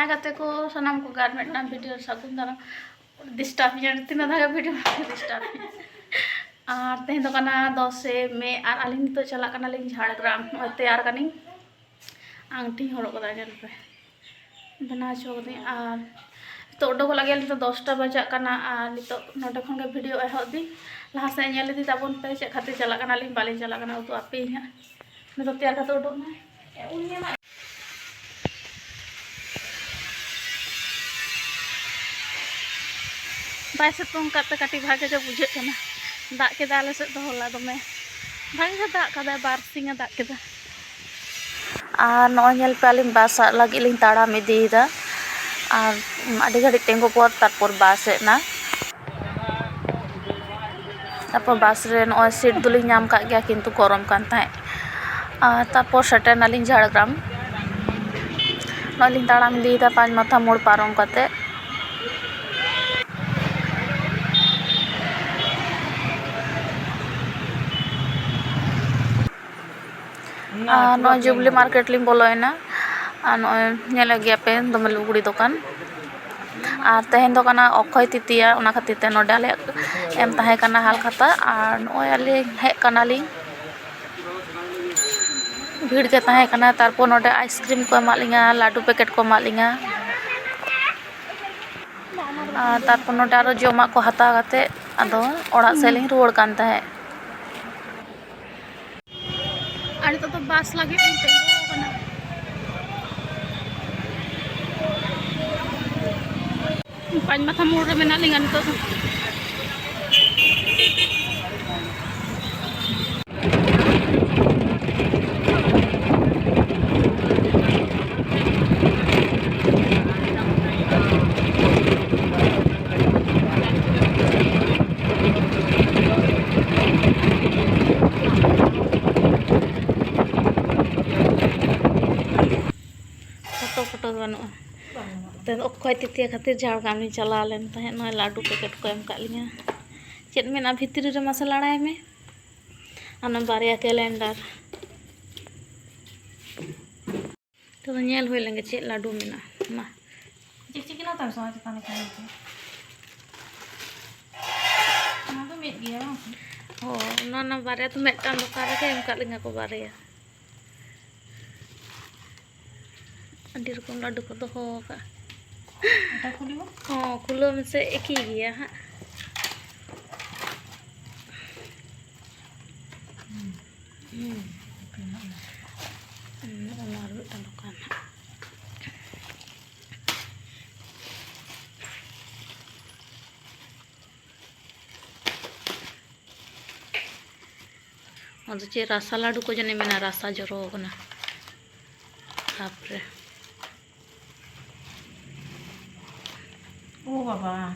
हाँगाते को सनाम को गार्मेंट नाम भिडियो सगुन दाना डिस्टर्ब जान तीन धागा भिडियो डिस्टर्ब আর তেহেন দো কানা দশে মে আর আলিং তো চলা কানা লিং ঝাড়গ্রাম তৈয়ার কানি আংটি হড়ক দা জান পে বনা চোক দি আর তো ওডক লাগে তো 10টা বাজা কানা আর নিতো নটা খন গে ভিডিও এহো দি লাসে নেলে দি তাবন পে চে খাতে চলা কানা লিং বালি চলা কানা তো আপে হ্যাঁ নিতো তৈয়ার খাতে ওডক না উনি ᱵᱟᱭ ᱥᱤᱛᱩᱝ ᱠᱟᱫ ᱠᱟᱹᱴᱤᱡ ᱵᱷᱟᱜᱮ ᱜᱮ ᱵᱩᱡᱷᱟᱹᱜ ᱠᱟᱱᱟ ᱫᱟᱜ ᱠᱮᱫᱟ ᱟᱞᱮ ᱥᱮᱫ ᱫᱚ ᱦᱚᱞᱟ ᱫᱚᱢᱮ ᱵᱷᱟᱜᱮ ᱜᱮ ᱫᱟᱜ ᱠᱟᱫᱟᱭ ᱵᱟᱨ ᱥᱤᱧᱮ ᱫᱟᱜ ᱠᱮᱫᱟ ᱟᱨ ᱱᱚᱜᱼᱚᱭ ᱧᱮᱞ ᱯᱮ ᱟᱹᱞᱤᱧ ᱵᱟᱥᱟᱜ ᱞᱟᱹᱜᱤᱫ ᱞᱤᱧ ᱛᱟᱲᱟᱢ ᱤᱫᱤᱭᱮᱫᱟ ᱟᱨ ᱟᱹᱰᱤ ᱜᱷᱟᱹᱲᱤᱡ ᱛᱤᱸᱜᱩ ᱯᱚᱨ ᱛᱟᱨᱯᱚᱨ ᱵᱟᱥ ᱦᱮᱡ ᱮᱱᱟ ᱛᱟᱨᱯᱚᱨ ᱵᱟᱥ ᱨᱮ ᱱᱚᱜᱼᱚᱭ ᱥᱤᱴ ᱫᱚᱞᱤᱧ ᱧᱟᱢ ᱠᱟᱜ ᱜᱮᱭᱟ ᱠᱤᱱᱛᱩ ᱜᱚᱨᱚᱢ ᱠᱟᱱ ᱛᱟᱦᱮᱸᱫ ᱟᱨ ᱛᱟᱨᱯᱚᱨ ᱥᱮᱴᱮᱨ ᱱᱟᱞᱤᱧ ᱡᱷᱟᱲᱜᱨᱟᱢ ᱱᱚᱜᱼᱚᱭ ᱞᱤᱧ ᱛᱟᱲᱟᱢ ᱤᱫᱤᱭᱮᱫᱟ ᱯᱟᱸᱪ ᱢᱟথᱟ ᱢᱳᱲ ᱯᱟᱨᱚᱢ ᱠᱟᱛᱮᱫ ᱱᱚᱜᱼᱚᱭ ᱡᱩᱵᱽᱞᱤ ᱢᱟᱨᱠᱮᱴ ᱞᱤᱧ ᱵᱚᱞᱚᱭᱮᱱᱟ ᱟᱨ ᱱᱚᱜᱼᱚᱭ ᱧᱮᱞᱮᱫ ᱜᱮᱭᱟᱯᱮ ᱫᱚᱢᱮ ᱞᱩᱜᱽᱲᱤ ᱫᱚᱠᱟᱱ ᱟᱨ ᱛᱮᱦᱮᱧ ᱫᱚ ᱠᱟᱱᱟ ᱚᱠᱠᱷᱚᱭ ᱛᱤᱛᱤᱭᱟ ᱚᱱᱟ ᱠᱷᱟᱹᱛᱤᱨ ᱛᱮ ᱱᱚᱰᱮ ᱟᱞᱮᱭᱟᱜ ᱮᱢ ᱛᱟᱦᱮᱸ ᱠᱟᱱᱟ ᱦᱟᱞᱠᱷᱟᱛᱟ ᱟᱨ ᱱᱚᱜᱼᱚᱭ ᱟᱹᱞᱤᱧ ᱦᱮᱡ ᱠᱟᱱᱟᱞᱤᱧ ᱵᱷᱤᱲ ᱜᱮ ᱛᱟᱦᱮᱸ ᱠᱟᱱᱟ ᱛᱟᱨᱯᱚᱨ ᱱᱚᱰᱮ ᱟᱭᱤᱥᱠᱨᱤᱢ ᱠᱚ ᱮᱢᱟᱫ ᱞᱤᱧᱟ ᱞᱟᱹᱰᱩ ᱯᱮᱠᱮᱴ ᱠᱚ ᱮᱢᱟᱫ ᱞᱤᱧᱟ ᱟᱨ ᱛᱟᱨᱯᱚᱨ ᱱᱚᱰᱮ ᱟᱨᱚ ᱡᱚᱢᱟᱜ ᱠᱚ ᱦᱟᱛᱟᱣ ᱠᱟᱛᱮᱫ ᱟᱫᱚ ᱚᱲᱟᱜ ᱥᱮᱫ ᱞᱤᱧ ᱨᱩᱣᱟᱹᱲ ᱠᱟᱱ ᱛᱟᱦᱮᱸᱫ ano to bas bus lagi untay ko kana pan matamura man aling ano to photo ᱵᱟᱹᱱᱩᱜᱼᱟ ᱚᱠᱚᱭ ᱛᱤᱛᱤᱭᱟ ᱠᱷᱟᱹᱛᱤᱨ ᱡᱷᱟᱲᱜᱨᱟᱢ ᱪᱟᱞᱟᱣ ᱞᱮᱱ ᱛᱟᱦᱮᱸᱫ ᱱᱚᱜᱼᱚᱭ ᱞᱟᱹᱰᱩ ᱯᱮᱠᱮᱴ ᱠᱚ ᱮᱢ ᱠᱟᱜ ᱞᱤᱧᱟ ᱪᱮᱫ ᱢᱮᱱᱟᱜᱼᱟ ᱵᱷᱤᱛᱨᱤ ᱨᱮ ᱢᱟᱥᱮ ᱞᱟᱲᱟᱭ ᱢᱮ ᱚᱱᱟ ᱵᱟᱨᱭᱟ ᱠᱮᱞᱮᱱᱰᱟᱨ ᱛᱚ ᱧᱮᱞ ᱦᱩᱭ ᱞᱮᱱᱜᱮ ᱪᱮᱫ ᱞᱟᱹᱰᱩ ᱢᱮᱱᱟᱜᱼᱟ ᱢᱟ ᱪᱤᱠ ᱪᱤᱠᱤ ᱱᱟᱛᱟᱢ ᱚᱱᱟ ᱫᱚ ᱢᱤᱫ ᱜᱮᱭᱟ ᱦᱚᱸ ᱚᱱᱟ ᱵᱟᱨᱭᱟ ᱫᱚ ᱢᱤᱫᱴᱟᱝ ᱫᱚᱠᱟᱱ ᱨᱮᱜᱮ ᱮᱢ ᱠᱟᱜ ᱞᱤᱧᱟ ᱠᱚ ᱵᱟᱨᱭᱟ Andi kum ladu kado hoka. Oh, kulo mese eki iya ha. Hmm. Hmm. Hmm. Hmm. Hmm. Hmm. Hmm. Hmm. Hmm. Hmm. Hmm. Hmm. Hmm. Hmm. Hmm. Hmm. ও বাবা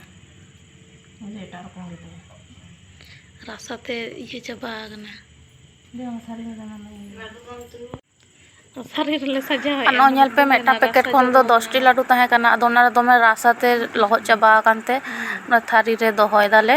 এটা আর কোন দিতে রাস্তাতে ইয়ে যাবা আগনা ᱧᱮᱞᱯᱮ ᱢᱤᱫᱴᱟᱝ ᱯᱮᱠᱮᱴ ᱠᱷᱚᱱ ᱫᱚ ᱫᱚᱥᱴᱤ ᱞᱟᱹᱰᱩ ᱛᱟᱦᱮᱸ ᱠᱟᱱᱟ ᱟᱫᱚ ᱚᱱᱟ ᱨᱮ ᱫᱚᱢᱮ ᱨᱟᱥᱟᱛᱮ ᱞᱚᱦᱚᱫ ᱪᱟᱵᱟ ᱟᱠᱟᱱ ᱛᱮ ᱚᱱᱟ ᱛᱷᱟᱹᱨᱤ ᱨᱮ ᱫᱚᱦᱚᱭ ᱫᱟᱞᱮ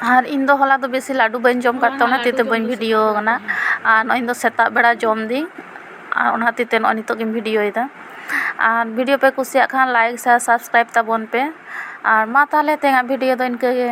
ᱟᱨ ᱤᱧ ᱫᱚ ᱦᱚᱞᱟ ᱫᱚ ᱵᱮᱥᱤ ᱞᱟᱹᱰᱩ ᱵᱟᱹᱧ ᱡᱚᱢ ᱟᱠᱟᱫ ᱛᱮ ᱚᱱᱟ ᱛᱮ ᱵᱟᱹᱧ ᱵᱷᱤᱰᱤᱭᱳ ᱟᱠᱟᱱᱟ ᱟᱨ ᱱᱚᱜᱼᱚᱭ ᱤᱧ ᱫᱚ ᱥᱮᱛᱟᱜ ᱵᱮᱲᱟ ᱡᱚᱢ ᱫᱟᱹᱧ ᱟᱨ ᱚᱱᱟ ᱦᱚᱛᱮᱡ ᱛᱮ ᱱᱚᱜᱼᱚᱭ ᱱᱤᱛᱚᱜ ᱜᱤᱧ ᱵᱷᱤᱰᱤᱭᱳᱭᱮᱫᱟ ᱟᱨ ᱵᱷᱤᱰᱤᱭᱳ ᱯᱮ ᱠᱩᱥᱤᱭᱟᱜ ᱠᱷᱟᱱ ᱞᱟᱭᱤᱠ ᱥᱮ ᱥᱟᱵᱥᱠᱨᱟᱭᱤᱵᱽ ᱛᱟᱵᱚᱱ ᱯᱮ ᱟᱨ ᱢᱟ ᱛᱟᱦᱚᱞᱮ ᱛᱮᱦᱮᱧᱟᱜ ᱵᱷᱤᱰᱤᱭᱳ ᱫᱚ ᱤᱱᱠᱟᱹ ᱜᱮ